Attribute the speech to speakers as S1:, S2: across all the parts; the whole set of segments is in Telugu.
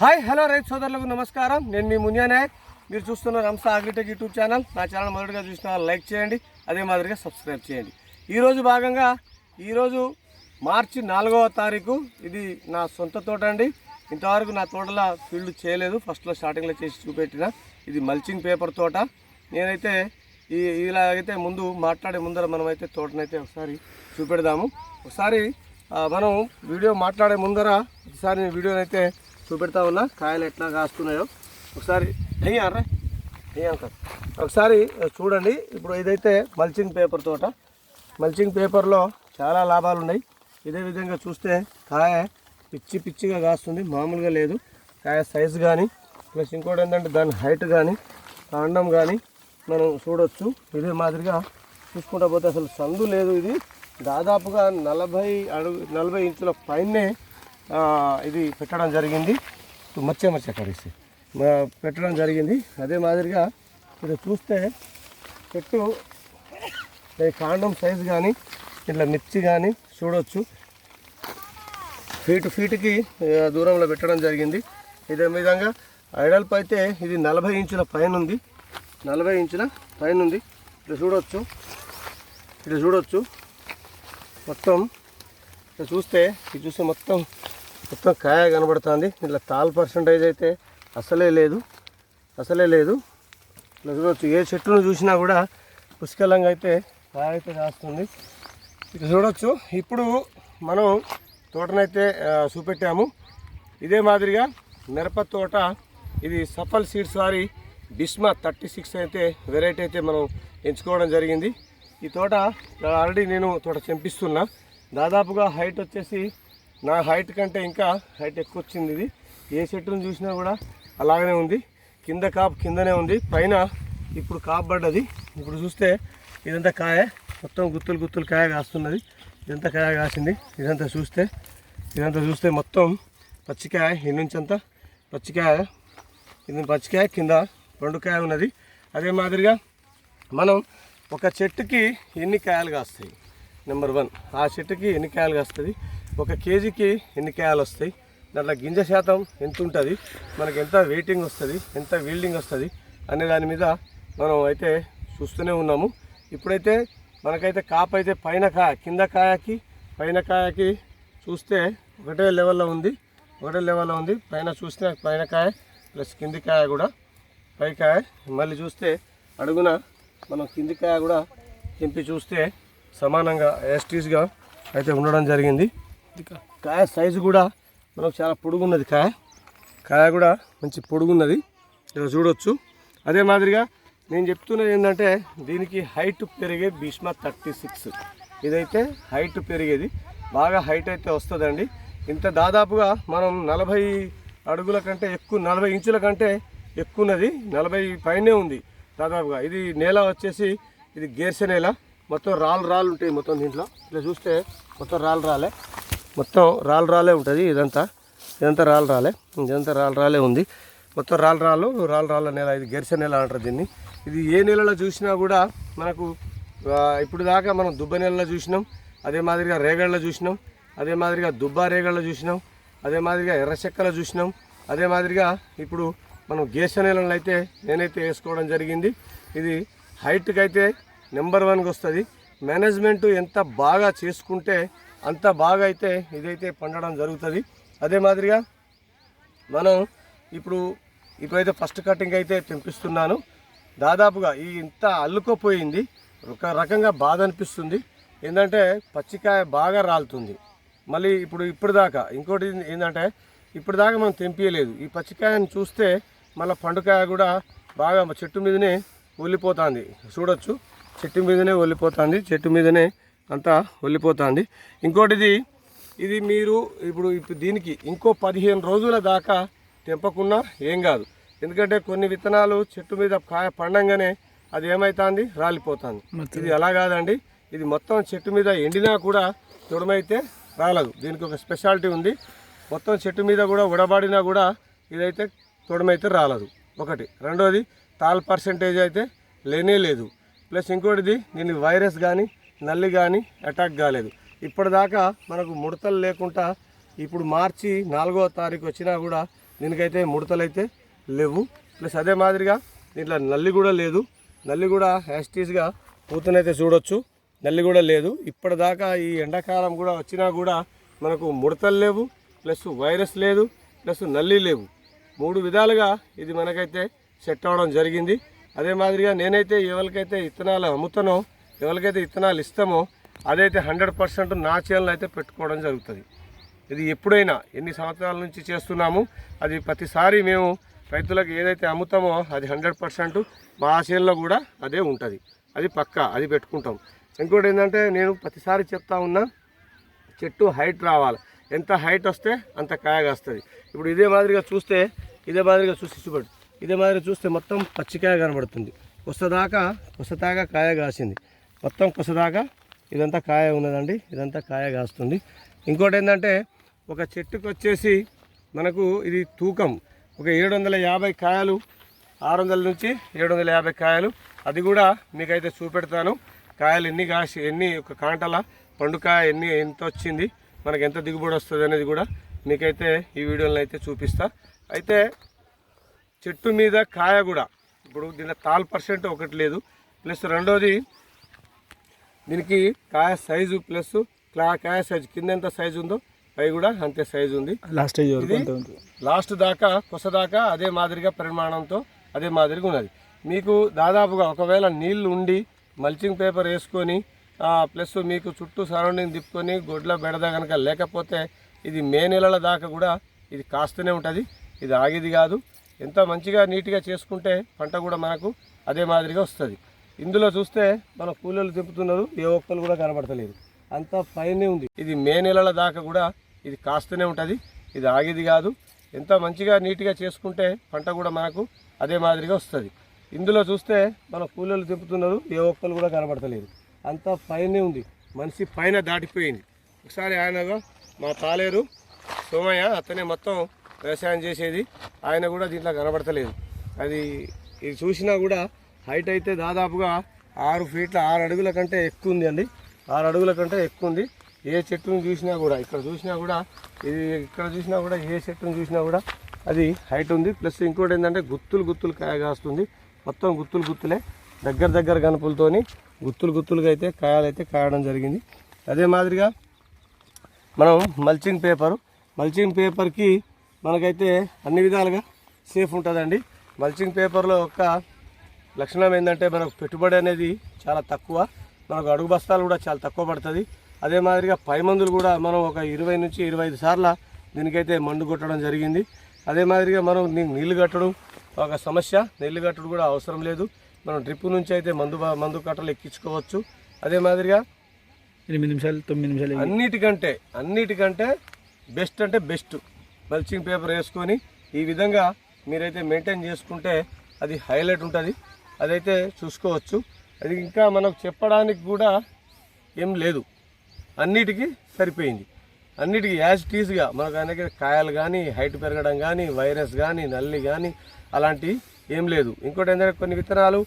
S1: హాయ్ హలో రైతు సోదరులకు నమస్కారం. నేను మీ మునియానాయక్ మీరు చూస్తున్న రంస అగ్రిటెక్ యూట్యూబ్ ఛానల్. నా ఛానల్ మొదటిగా చూసిన లైక్ చేయండి అదే మాదిరిగా సబ్స్క్రైబ్ చేయండి. ఈరోజు భాగంగా ఈరోజు మార్చి నాలుగవ తారీఖు. ఇది నా సొంత తోట అండి. ఇంతవరకు నా తోటలో ఫీల్డ్ చేయలేదు. ఫస్ట్లో స్టార్టింగ్లో చేసి చూపెట్టిన. ఇది మల్చింగ్ పేపర్ తోట. నేనైతే ఈ ఇలాగైతే ముందు మాట్లాడే ముందర మనమైతే తోటనైతే ఒకసారి చూపెడదాము. ఒకసారి మనం వీడియో మాట్లాడే ముందర ఒకసారి వీడియోనైతే చూపెడతా ఉన్నా. కాయలు ఎట్లా కాస్తున్నాయో. ఒకసారి అయ్యారా అయ్యాక ఒకసారి చూడండి. ఇప్పుడు ఇదైతే మల్చింగ్ పేపర్ తోట. మల్చింగ్ పేపర్లో చాలా లాభాలు ఉన్నాయి. ఇదే విధంగా చూస్తే కాయ పిచ్చి పిచ్చిగా కాస్తుంది. మామూలుగా లేదు. కాయ సైజు కానీ ప్లస్ ఇంకోటి ఏంటంటే దాని హైట్ కానీ కాండం కానీ మనం చూడొచ్చు. ఇదే మాదిరిగా చూసుకుంటా పోతే అసలు సందు లేదు ఇది. దాదాపుగా నలభై అడుగు నలభై ఇంచుల పైనే ఇది పెట్టడం జరిగింది. మచ్చ మచ్చ కడిసి పెట్టడం జరిగింది. అదే మాదిరిగా ఇక్కడ చూస్తే చెట్టు కాండం సైజు కానీ ఇట్లా మిర్చి కానీ చూడవచ్చు ఫీట్ ఫీట్కి దూరంలో పెట్టడం జరిగింది. ఇదే విధంగా ఐడల్ప్ అయితే ఇది నలభై ఇంచుల పైన ఉంది. నలభై ఇంచుల పైన ఉంది. ఇట్లా చూడవచ్చు ఇట్లా చూడవచ్చు మొత్తం ఇట్లా చూస్తే ఇది చూస్తే మొత్తం మొత్తం కాయ కనబడుతుంది. ఇట్లా తాల్ పర్సంటేజ్ అయితే అసలే లేదు. అసలే లేదు. ఇట్లా చూడొచ్చు. ఏ చెట్టును చూసినా కూడా పుష్కలంగా అయితే కాయ అయితే కాస్తుంది. ఇక చూడవచ్చు ఇప్పుడు మనం తోటనైతే చూపెట్టాము. ఇదే మాదిరిగా మిరప తోట ఇది సఫల్ సీడ్స్ వారి బిస్మా థర్టీ సిక్స్ అయితే వెరైటీ అయితే మనం ఎంచుకోవడం జరిగింది. ఈ తోట ఆల్రెడీ నేను తోట చెంపిస్తున్నా. దాదాపుగా హైట్ వచ్చేసి నా హైట్ కంటే ఇంకా హైట్ ఎక్కువ వచ్చింది ఇది. ఏ చెట్టును చూసినా కూడా అలాగనే ఉంది. కింద కాపు కిందనే ఉంది. పైన ఇప్పుడు కాపు పడ్డది ఇప్పుడు చూస్తే ఇదంతా కాయ. మొత్తం గుత్తులు గుత్తులు కాయ కాస్తున్నది. ఇదంతా కాయ కాసింది. ఇదంతా చూస్తే ఇదంతా చూస్తే మొత్తం పచ్చికాయ ఈ నుంచి అంతా పచ్చికాయ. ఇది పచ్చికాయ కింద రెండు కాయ ఉన్నది. అదే మాదిరిగా మనం ఒక చెట్టుకి ఎన్ని కాయలు కాస్తాయి? నెంబర్ వన్ ఆ చెట్టుకి ఎన్ని కాయలు కాస్తుంది? ఒక కేజీకి ఎన్ని కాయలు వస్తాయి? దాంట్లో గింజ శాతం ఎంత ఉంటుంది మనకి ఎంత వెయిటింగ్ వస్తుంది? ఎంత వీల్డింగ్ వస్తుంది? అనే దాని మీద మనం అయితే చూస్తూనే ఉన్నాము. ఇప్పుడైతే మనకైతే కాపు అయితే పైన కాయ కింద కాయకి పైన కాయకి చూస్తే ఒకటే లెవెల్లో ఉంది. ఒకటే లెవెల్లో ఉంది. పైన చూస్తే పైన కాయ ప్లస్ కింది కాయ కూడా. పై కాయ మళ్ళీ చూస్తే అడుగున మనం కింది కాయ కూడా తింపి చూస్తే సమానంగా ఎస్టీస్గా అయితే ఉండడం జరిగింది. కాయ సైజు కూడా మనకు చాలా పొడుగున్నది కాయ. కాయ కూడా మంచి పొడుగున్నది. ఇక్కడ చూడొచ్చు. అదే మాదిరిగా నేను చెప్తున్నది ఏంటంటే దీనికి హైట్ పెరిగే భీష్మ థర్టీ సిక్స్. ఇదైతే హైట్ పెరిగేది. బాగా హైట్ అయితే వస్తుందండి. ఇంత దాదాపుగా మనం నలభై అడుగుల కంటే ఎక్కువ నలభై ఇంచుల కంటే ఎక్కువ ఉన్నది నలభై పైనే ఉంది దాదాపుగా. ఇది నేల వచ్చేసి ఇది గేర్సె నేల. మొత్తం రాళ్ళు రాళ్ళు ఉంటాయి మొత్తం దీంట్లో. ఇట్లా చూస్తే మొత్తం రాళ్ళు రాలే. మొత్తం రాళ్ళు రాలే ఉంటుంది ఇదంతా. ఇదంతా రాళ్ళు రాలే ఇదంతా రాళ్ళు రాలే ఉంది. మొత్తం రాళ్ళు రాళ్ళు రాళ్ళు రాళ్ళ నేల ఇది గెరిసె నేల అంటారు దీన్ని. ఇది ఏ నెలలో చూసినా కూడా మనకు ఇప్పుడు దాకా మనం దుబ్బ నెలలో చూసినాం అదే మాదిరిగా రేగళ్ళలో చూసినాం అదే మాదిరిగా దుబ్బా రేగళ్ళలో చూసినాం అదే మాదిరిగా ఎర్రచెక్కలో చూసినాం అదే మాదిరిగా ఇప్పుడు మనం గేస నెలలో అయితే నేనైతే వేసుకోవడం జరిగింది. ఇది హైట్కి అయితే నెంబర్ వన్కి వస్తుంది. మేనేజ్మెంట్ ఎంత బాగా చేసుకుంటే అంత బాగా అయితే ఇదైతే పండడం జరుగుతుంది. అదే మాదిరిగా మనం ఇప్పుడు ఇప్పుడైతే ఫస్ట్ కటింగ్ అయితే తెంపిస్తున్నాను. దాదాపుగా ఈ ఇంత అల్లుకోపోయింది. ఒక రకంగా బాధ అనిపిస్తుంది. ఏంటంటే పచ్చికాయ బాగా రాలుతుంది. మళ్ళీ ఇప్పుడు ఇప్పుడు దాకా ఇంకోటి ఏంటంటే ఇప్పుడు దాకా మనం తెంపియలేదు. ఈ పచ్చికాయని చూస్తే మళ్ళీ పండుకాయ కూడా బాగా చెట్టు మీదనే ఒల్లిపోతుంది. చూడొచ్చు. చెట్టు మీదనే ఒల్లిపోతుంది. చెట్టు మీదనే అంతా ఒల్లిపోతుంది. ఇంకోటిది ఇది మీరు ఇప్పుడు ఇప్పుడు దీనికి ఇంకో పదిహేను రోజుల దాకా తెంపకున్నా ఏం కాదు. ఎందుకంటే కొన్ని విత్తనాలు చెట్టు మీద కాయ పండంగానే అది ఏమవుతుంది రాలిపోతుంది. ఇది అలా కాదండి. ఇది మొత్తం చెట్టు మీద ఎండినా కూడా తొడమైతే రాలదు. దీనికి ఒక స్పెషాలిటీ ఉంది. మొత్తం చెట్టు మీద కూడా ఉడబడినా కూడా ఇదైతే తొడమైతే రాలదు. ఒకటి. రెండోది తాల్ పర్సంటేజ్ అయితే లేనే లేదు. ప్లస్ ఇంకోటిది దీనికి వైరస్ కానీ నల్లి కానీ అటాక్ కాలేదు. ఇప్పటిదాకా మనకు ముడతలు లేకుండా ఇప్పుడు మార్చి నాలుగో తారీఖు వచ్చినా కూడా దీనికైతే ముడతలు అయితే లేవు. ప్లస్ అదే మాదిరిగా దీంట్లో నల్లి కూడా లేదు. నల్లి కూడా యాస్టీస్గా పూతనైతే చూడొచ్చు. నల్లి కూడా లేదు. ఇప్పటిదాకా ఈ ఎండాకాలం కూడా వచ్చినా కూడా మనకు ముడతలు లేవు. ప్లస్ వైరస్ లేదు. ప్లస్ నల్లి లేవు. మూడు విధాలుగా ఇది మనకైతే సెట్ అవ్వడం జరిగింది. అదే మాదిరిగా నేనైతే ఎవరికైతే ఇత్తనాలు అమ్ముతానో ఎవరికైతే ఇత్తనాలు ఇస్తామో అదైతే హండ్రెడ్ పర్సెంట్ నా చేనులో అయితే పెట్టుకోవడం జరుగుతుంది. ఇది ఎప్పుడైనా ఎన్ని సంవత్సరాల నుంచి చేస్తున్నాము అది ప్రతిసారి మేము రైతులకు ఏదైతే అమ్ముతామో అది హండ్రెడ్ పర్సెంట్ మా చేనులో కూడా అదే ఉంటుంది. అది పక్కా అది పెట్టుకుంటాం. ఇంకోటి ఏంటంటే నేను ప్రతిసారి చెప్తా ఉన్నా చెట్టు హైట్ రావాలి. ఎంత హైట్ వస్తే అంత కాయ కాస్తుంది. ఇప్పుడు ఇదే మాదిరిగా చూస్తే ఇదే మాదిరిగా చూసి చూపడు ఇదే మాదిరిగా చూస్తే మొత్తం పచ్చికాయ కనబడుతుంది. కొసదాకా కొసదాకా కాయ కాసింది. మొత్తం కుసదాకా ఇదంతా కాయ ఉన్నదండి ఇదంతా కాయ కాస్తుంది. ఇంకోటి ఏంటంటే ఒక చెట్టుకు వచ్చేసి మనకు ఇది తూకం. ఒక ఏడు వందల యాభై కాయలు ఆరు వందల నుంచి ఏడు వందల యాభై కాయలు. అది కూడా మీకైతే చూపెడతాను. కాయలు ఎన్ని కాసి ఎన్ని ఒక కాంటల పండుకాయ ఎన్ని ఎంత వచ్చింది మనకు ఎంత దిగుబడి వస్తుంది అనేది కూడా మీకైతే ఈ వీడియోలో అయితే చూపిస్తా. అయితే చెట్టు మీద కాయ కూడా ఇప్పుడు దీనిలో తాల్ పర్సెంట్ ఒకటి లేదు. ప్లస్ రెండోది దీనికి కాయ సైజు ప్లస్ క్లా కాయ సైజు కింద ఎంత సైజు ఉందో పై కూడా అంతే సైజు ఉంది.
S2: లాస్ట్
S1: లాస్ట్ దాకా కొస దాకా అదే మాదిరిగా పరిమాణంతో అదే మాదిరిగా ఉన్నది. మీకు దాదాపుగా ఒకవేళ నీళ్ళు ఉండి మల్చింగ్ పేపర్ వేసుకొని ప్లస్ మీకు చుట్టూ సరౌండింగ్ తిప్పుకొని గొడ్ల బెడద కనుక లేకపోతే ఇది మే నెలల దాకా కూడా ఇది కాస్తూనే ఉంటుంది. ఇది ఆగేది కాదు. ఎంత మంచిగా నీట్గా చేసుకుంటే పంట కూడా మనకు అదే మాదిరిగా వస్తుంది. ఇందులో చూస్తే మన కూలీలు తిప్పుతున్నారు ఏ ఒక్కరు కూడా కనబడతలేదు. అంత పైనే ఉంది. ఇది మే నెలల దాకా కూడా ఇది కాస్తూనే ఉంటుంది. ఇది ఆగేది కాదు. ఎంత మంచిగా నీట్గా చేసుకుంటే పంట కూడా మనకు అదే మాదిరిగా వస్తుంది. ఇందులో చూస్తే మన కూలీలు తిప్పుతున్నారు ఏ ఒక్కరు కూడా కనబడతలేదు. అంత పైనే ఉంది. మనిషి పైన దాటిపోయింది. ఒకసారి ఆయనగా మా తాలేరు సోమయ్య అతనే మొత్తం వ్యవసాయం చేసేది. ఆయన కూడా దీంట్లో కనబడతలేదు. అది ఇది చూసినా కూడా హైట్ అయితే దాదాపుగా ఆరు ఫీట్ల ఆరు అడుగుల కంటే ఎక్కువ ఉంది అండి. ఆరు అడుగుల కంటే ఎక్కువ ఉంది. ఏ చెట్టును చూసినా కూడా ఇక్కడ చూసినా కూడా ఇది ఇక్కడ చూసినా కూడా ఏ చెట్టును చూసినా కూడా అది హైట్ ఉంది. ప్లస్ ఇంకోటి ఏంటంటే గుత్తులు గుత్తులు కాయ కాస్తుంది. మొత్తం గుత్తులు గుత్తులే. దగ్గర దగ్గర గనుపులతోని గుత్తులు గుత్తులుగా అయితే కాయలు అయితే కాయడం జరిగింది. అదే మాదిరిగా మనం మల్చింగ్ పేపర్ మల్చింగ్ పేపర్కి మనకైతే అన్ని విధాలుగా సేఫ్ ఉంటుందండి. మల్చింగ్ పేపర్లో ఒక లక్షణం ఏంటంటే మనకు పెట్టుబడి అనేది చాలా తక్కువ. మనకు అడుగు బస్తాలు కూడా చాలా తక్కువ పడుతుంది. అదే మాదిరిగా పై మందులు కూడా మనం ఒక ఇరవై నుంచి ఇరవై ఐదు సార్ల దీనికైతే మందు కొట్టడం జరిగింది. అదే మాదిరిగా మనం దీనికి నీళ్ళు కట్టడం ఒక సమస్య. నీళ్ళు కట్టడం కూడా అవసరం లేదు. మనం డ్రిప్ నుంచి అయితే మందు మందు కట్టలు ఎక్కించుకోవచ్చు. అదే మాదిరిగా
S2: ఎనిమిది నిమిషాలు తొమ్మిది నిమిషాలు.
S1: అన్నిటికంటే అన్నిటికంటే బెస్ట్ అంటే బెస్ట్. మల్చింగ్ పేపర్ వేసుకొని ఈ విధంగా మీరైతే మెయింటైన్ చేసుకుంటే అది హైలైట్ ఉంటుంది. అదైతే చూసుకోవచ్చు. అది ఇంకా మనకు చెప్పడానికి కూడా ఏం లేదు. అన్నిటికీ సరిపోయింది. అన్నిటికీ యాజ్ టీస్గా మనకు అనేక కాయలు కానీ హైట్ పెరగడం కానీ వైరస్ కానీ నల్లి కానీ అలాంటివి ఏం లేదు. ఇంకోటి ఏంటంటే కొన్ని విత్తనాలు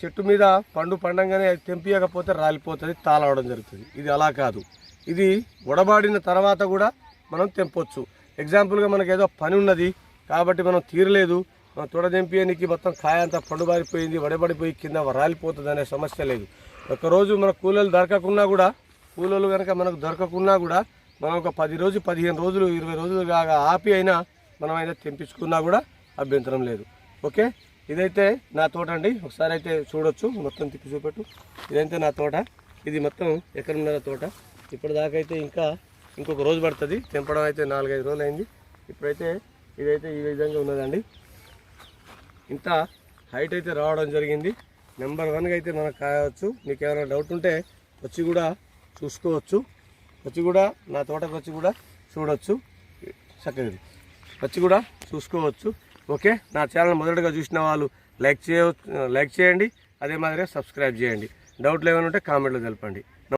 S1: చెట్టు మీద పండు పండంగానే అది తెంపియకపోతే రాలిపోతుంది తాళవడం జరుగుతుంది. ఇది అలా కాదు. ఇది ఉడబాడిన తర్వాత కూడా మనం తెంపొచ్చు. ఎగ్జాంపుల్గా మనకి ఏదో పని ఉన్నది కాబట్టి మనం తీరలేదు. మనం మొత్తం కాయ అంతా పండుబారిపోయింది వడబడిపోయి కింద రాలిపోతుంది అనే సమస్య లేదు. ఒకరోజు మన కూలీలు దొరకకున్నా కూడా కూలీలు కనుక మనకు దొరకకున్నా కూడా మనం ఒక పది రోజు పదిహేను రోజులు ఇరవై రోజులు కాగా ఆపి అయినా మనం అయితే తెంపించుకున్నా కూడా అభ్యంతరం లేదు. ఓకే? ఇదైతే నా తోట అండి. ఒకసారి అయితే చూడొచ్చు. మొత్తం తిప్పి చూపెట్టు. ఇదైతే నా తోట. ఇది మొత్తం ఎకరన్నర తోట. ఇప్పటిదాకా అయితే ఇంకా ఇంకొక రోజు పడుతుంది. తెంపడం అయితే నాలుగైదు రోజులు అయింది ఇప్పుడైతే ఇదైతే ఈ విధంగా ఉన్నదండి. ఇంత హైట్ అయితే రావడం జరిగింది. నెంబర్ వన్గా అయితే మనకు కావచ్చు. మీకు ఏమైనా డౌట్ ఉంటే వచ్చి కూడా చూసుకోవచ్చు. వచ్చి కూడా నా తోటకు వచ్చి కూడా చూడవచ్చు చక్కగా వచ్చి కూడా చూసుకోవచ్చు. ఓకే? నా ఛానల్ మొదటగా చూసిన వాళ్ళు లైక్ చేయ లైక్ చేయండి. అదే మాదిరిగా సబ్స్క్రైబ్ చేయండి. డౌట్లు ఏమైనా ఉంటే కామెంట్లో తెలపండి.